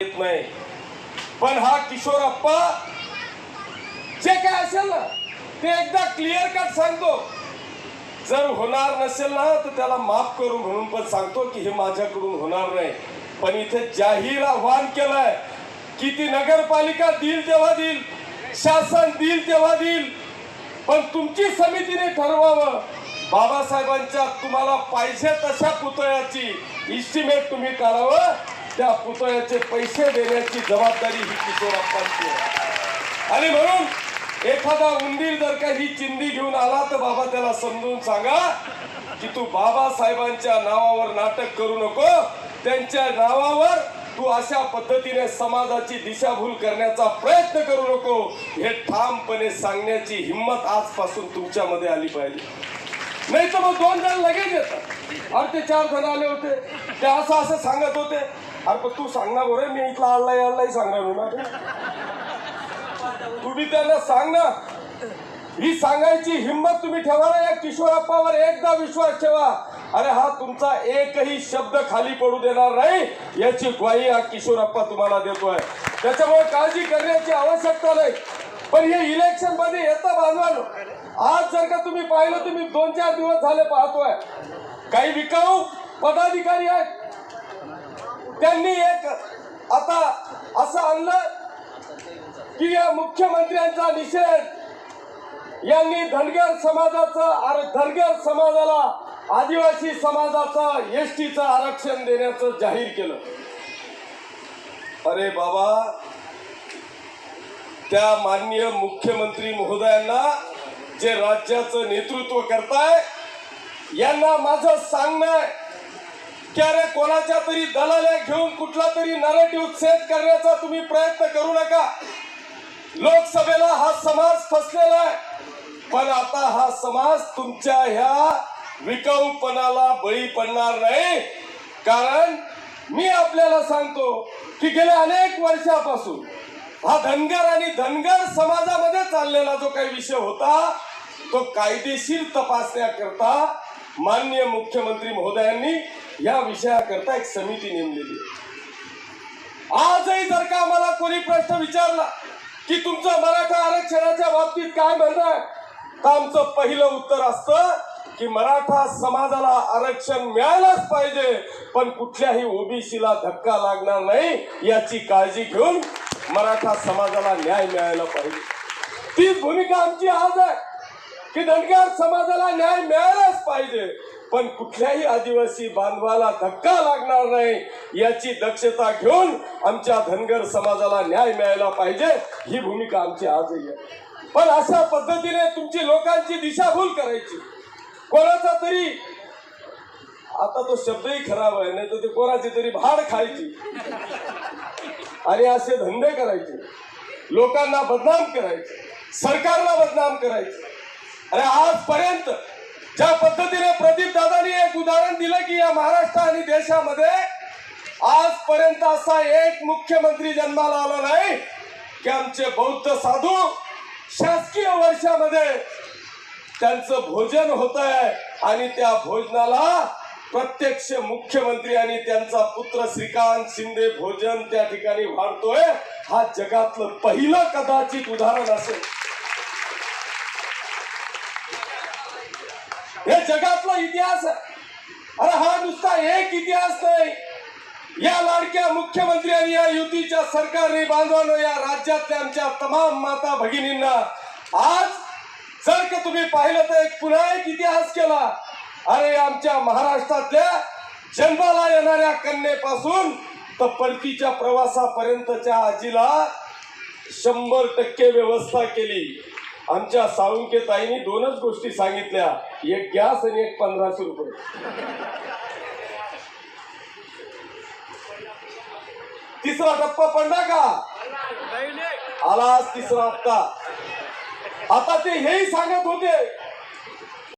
येत नाही. पण हा किशोरप्पा जे काय असेल ना ते एकदा क्लिअर कट सांगतो. जर होणार नसेल ना तर त्याला माफ करू म्हणून पण सांगतो की हे माझ्याकडून होणार नाही. पण इथे जाहीर आव्हान केलंय की ती नगरपालिका देईल तेव्हा देईल शासन देईल तेव्हा देईल. पण तुमची समितीने ठरवावं. बाबासाहेबांच्या तुम्हाला पाहिजे तशा पुतळ्याची इस्टिमेट तुम्ही करावं. त्या पुतळ्याचे पैसे देण्याची जबाबदारी ही किशोरप्पांची आहे. आणि म्हणून एखादा उंदीर जर का ही चिंदी घेऊन आला तर बाबा त्याला समजून सांगा की तू बाबासाहेबांच्या नावावर नाटक करू नको. त्यांच्या नावावर तू अशा पद्धतीने समाजाची दिशाभूल करण्याचा प्रयत्न करू नको. हे ठामपणे सांगण्याची हिंमत आजपासून तुमच्यामध्ये आली पाहिजे. नाही तर मग दोन जण लगेच येतात. अरे ते चार जण आले होते. ते असं असं सांगत होते. अरे पण तू सांगणार बरं मी इथला आणलाय आल्लाही सांगणार ना तुम्ही त्यांना सांग ना. ही सांगायची हिंमत तुम्ही ठेवा ना या किशोरप्पावर एकदा विश्वास ठेवा. अरे हा तुमचा एकही शब्द खाली पडू देणार नाही याची ग्वाही हा किशोरप्पा तुम्हाला देतोय. त्याच्यामुळे काळजी करण्याची आवश्यकता नाही. पण हे इलेक्शनमध्ये येतं बांधवानो आज जर का तुम्ही पाहिलं तुम्ही दोन चार दिवस झाले पाहतोय. काही विकाऊ पदाधिकारी आहेत. त्यांनी एक आता असं आणलं की या मुख्यमंत्र्यांचा निषेध यांनी धनगर समाजाचं आर- धनगर समाजाला आदिवासी समाजाचं एस टीचं आरक्षण देण्याचं जाहीर केलं. अरे बाबा त्या माननीय मुख्यमंत्री महोदयांना जे राज्याचं नेतृत्व करताय यांना माझं सांगणं आहे. की अरे कोणाच्या तरी दलाल्या घेऊन कुठला तरी नरेटिव्ह सेट करण्याचा तुम्ही प्रयत्न करू नका? लोकसभेला हा समाज फसलेला आहे. पण आता हा समाज तुमच्या ह्या विकाऊपणाला बळी पडणार नाही. कारण मी आपल्याला सांगतो की गेल्या अनेक वर्षापासून हा धनगर आणि धनगर समाजामध्ये चाललेला जो काही विषय होता तो कायदेशीर तपासण्याकरता माननीय मुख्यमंत्री महोदयांनी या विषयाकरता एक समिती नेमलेली आजही जर का मला कोणी प्रश्न विचारला की तुमचं मराठा आरक्षणाच्या बाबतीत काय म्हणणं आहे तर आमचं पहिलं उत्तर असतं की मराठा समाजाला आरक्षण मिळायलाच पाहिजे पण कुठल्याही ओबीसीला धक्का लागणार नाही याची काळजी घेऊन मराठा समाजाला न्याय मिळायला पाहिजे. तीच भूमिका आमची आज आहे की धनगर समाजाला न्याय मिळायलाच पाहिजे. पण कुठल्याही आदिवासी बांधवाला धक्का लागणार नाही याची दक्षता घेऊन आमच्या धनगर समाजाला न्याय मिळायला पाहिजे ही भूमिका आमची आजही आहे. पण अशा पद्धतीने तुमची लोकांची दिशाभूल करायची. कोणाचा तरी आता तो शब्दही खराब आहे नाही तर ते कोणाची तरी भाड खायची. आणि असे धंदे करायचे. लोकांना बदनाम करायचे. सरकारला बदनाम करायचे. अरे आजपर्यंत ज्या पद्धतीने प्रदीप दादानी एक उदाहरण दिलं की या महाराष्ट्र आणि देशामध्ये आजपर्यंत असा एक मुख्यमंत्री जन्माला आला नाही की आमचे बौद्ध साधू शासकीय वर्षामध्ये त्यांचं भोजन होत आहे आणि त्या भोजनाला प्रत्यक्ष मुख्यमंत्री आणि त्यांचा पुत्र श्रीकांत शिंदे भोजन त्या ठिकाणी वाढतोय. हा जगातलं पहिलं कदाचित उदाहरण असेल. हे जगातला इतिहास अरे हा नुसता एक इतिहास नाही. या लाडक्या मुख्यमंत्री आणि या युतीच्या सरकारने बांधवानो या राज्यातल्या आमच्या तमाम माता भगिनींना आज जर का तुम्ही पाहिलं तर एक पुन्हा एक इतिहास केला. अरे आमच्या महाराष्ट्रातल्या जन्माला येणाऱ्या कन्येपासून तर परतीच्या प्रवासापर्यंतच्या आजीला शंभर टक्के व्यवस्था केली. आमच्या साळुंके ताईंनी दोनच गोष्टी सांगितल्या. एक गॅस आणि एक पंधराशे रुपये. तिसरा टप्पा पडला का? आला तिसरा हप्ता. आता ते हेही सांगत होते.